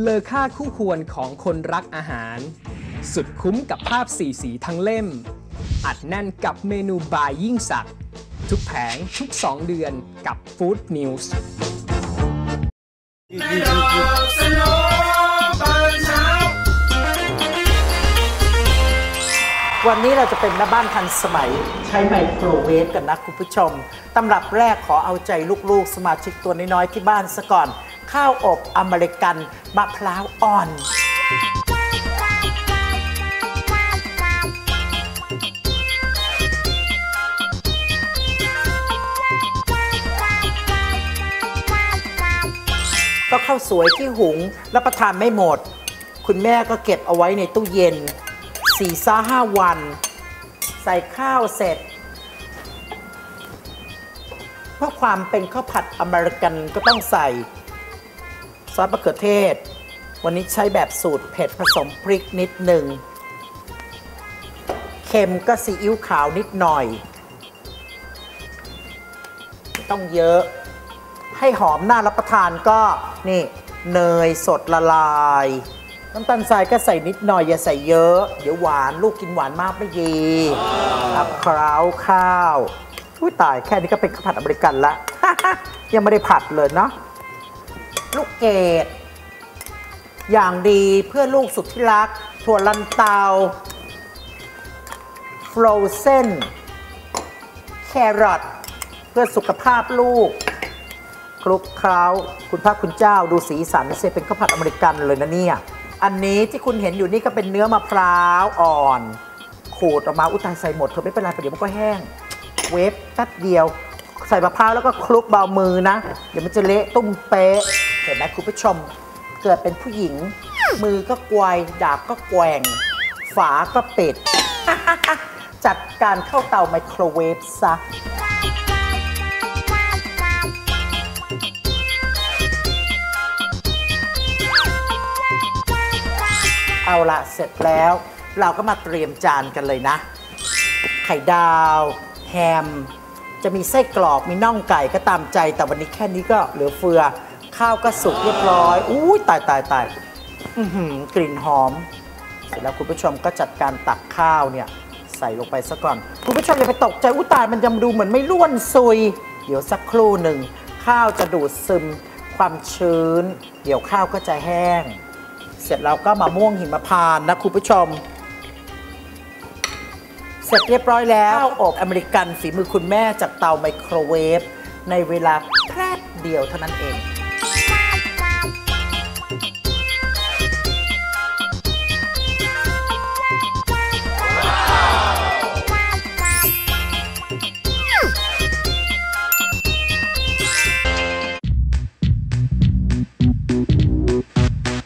เลอค่าคู่ควรของคนรักอาหาร สุดคุ้มกับภาพสีสีทั้งเล่ม อัดแน่นกับเมนูบายยิ่งสัก ทุกแผงทุก 2 เดือนกับ Food News วันนี้เราจะเป็นแม่บ้านทันสมัย ใช้ไมโครเวฟกันนะคุณผู้ชม ตำรับแรกขอเอาใจลูกๆ สมาชิกตัวน้อยๆที่บ้านซะก่อน ข้าวอบอเมริกันมะพร้าวอ่อนก็ข้าวสวยที่หุงรับประทานไม่หมด คุณแม่ก็เก็บเอาไว้ในตู้เย็นสี่ซ่าห้าวัน ใส่ข้าวเสร็จ เพื่อความเป็นข้าวผัดอเมริกันก็ต้องใส่ ซอสมะเขือเทศ วันนี้ใช้แบบสูตรเผ็ดผสมพริกนิดหนึ่งเค็มก็ซีอิ๊วขาวนิดหน่อย ต้องเยอะ ให้หอมน่ารับประทานก็นี่เนยสดละลายน้ำตาลทรายก็ใส่นิดหน่อยอย่าใส่เยอะ เดี๋ยวหวานลูกกินหวานมากไม่ดีอับคราวข้าวอุ้ยตายแค่นี้ก็เป็นข้าวผัดอเมริกันละ ยังไม่ได้ผัดเลยเนาะ ลูกเกดอย่างดีเพื่อลูกสุดที่รัก ถั่วลันเตาฟรอเซนแครอทเพื่อสุขภาพลูกคลุกเคล้าคุณพระคุณเจ้าดูสีสันเซเป็นข้าวผัดอเมริกันเลยนะเนี่ย อันนี้ที่คุณเห็นอยู่นี่ก็เป็นเนื้อมะพร้าวอ่อน ขูดออกมาอุตายใส่หมดเธอไม่เป็นไรประเดี๋ยวมันก็แห้ง เวฟแป๊บเดียว ใส่มะพร้าวแล้วก็คลุกเบามือนะ เดี๋ยวมันจะเละตุ้มเป๊ะ เห็นไหมคุณผู้ชม เกิดเป็นผู้หญิง มือก็กวย ดาบก็แกว่ง ฝาก็ปิด จัดการเข้าเตาไมโครเวฟซะเอาละเสร็จแล้ว เราก็มาเตรียมจานกันเลยนะ ไข่ดาว แฮม จะมีไส้กรอกมีน่องไก่ก็ตามใจ แต่วันนี้แค่นี้ก็เหลือเฟือ ข้าวก็สุกเรียบร้อยอุ้ยตายตายตายกลิ่นหอม เสร็จแล้วคุณผู้ชมก็จัดการตักข้าวเนี่ยใส่ลงไปซะก่อน คุณผู้ชมอย่าไปตกใจอุ้ยตายมันจะดูเหมือนไม่ร่วนซุย เดี๋ยวสักครู่หนึ่ง ข้าวจะดูดซึมความชื้น เดี๋ยวข้าวก็จะแห้ง เสร็จแล้วก็มะม่วงหิมพานต์นะคุณผู้ชม เสร็จเรียบร้อยแล้วข้าวอบอเมริกันฝีมือคุณแม่จากเตาไมโครเวฟในเวลาแป๊บเดียวเท่านั้นเอง